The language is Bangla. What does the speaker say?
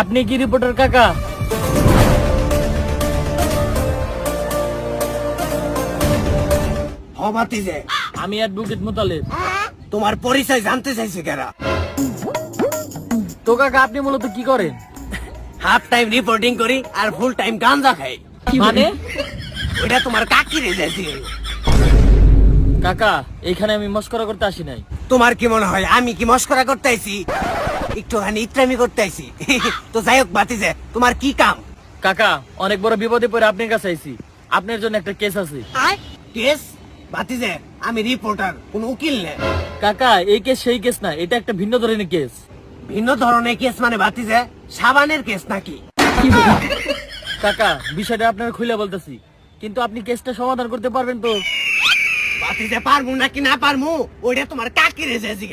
আপনি কি রিপোর্টার কাকা? হবাতি যে। আমি অ্যাডভোকেট মোতালেব। তোমার পরিচয় জানতে চাইছে কেরা? তো কাকা আপনি মূলত কি করেন? হাফ টাইম রিপোর্টিং করি আর ফুল টাইম গাঞ্জা খাই। মানে? ওইটা তোমার কাকি রে যাইছে কাকা এখানে আমি মস্করা করতে আসি নাই। তোমার কি মনে হয় আমি কি মস্করা করতে আইছি? একটুখানি ইত্রামি করতে আইছি। তো যাই হোক বাতি যে তোমার কি কাম? কাকা অনেক বড় বিপদে পড়ে আপনার কাছে আইছি। আপনার জন্য একটা কেস আছে। কেস বাতি যে আমি রিপোর্টার কোন উকিল নে। কাকা এই কেস সেই কেস না এটা একটা ভিন্ন ধরনের কেস ভিন্ন ধরনের কেস মানে বাতি যে সাবানের কেস নাকি? কাকা বিষয়টা আপনার খুলে বলতেছি। কিন্তু আপনি কেসটা সমাধান করতে পারবেন তো? বাতি যে পারমু নাকি না পারমু ওইটা তোমার কাকি রে যাইছে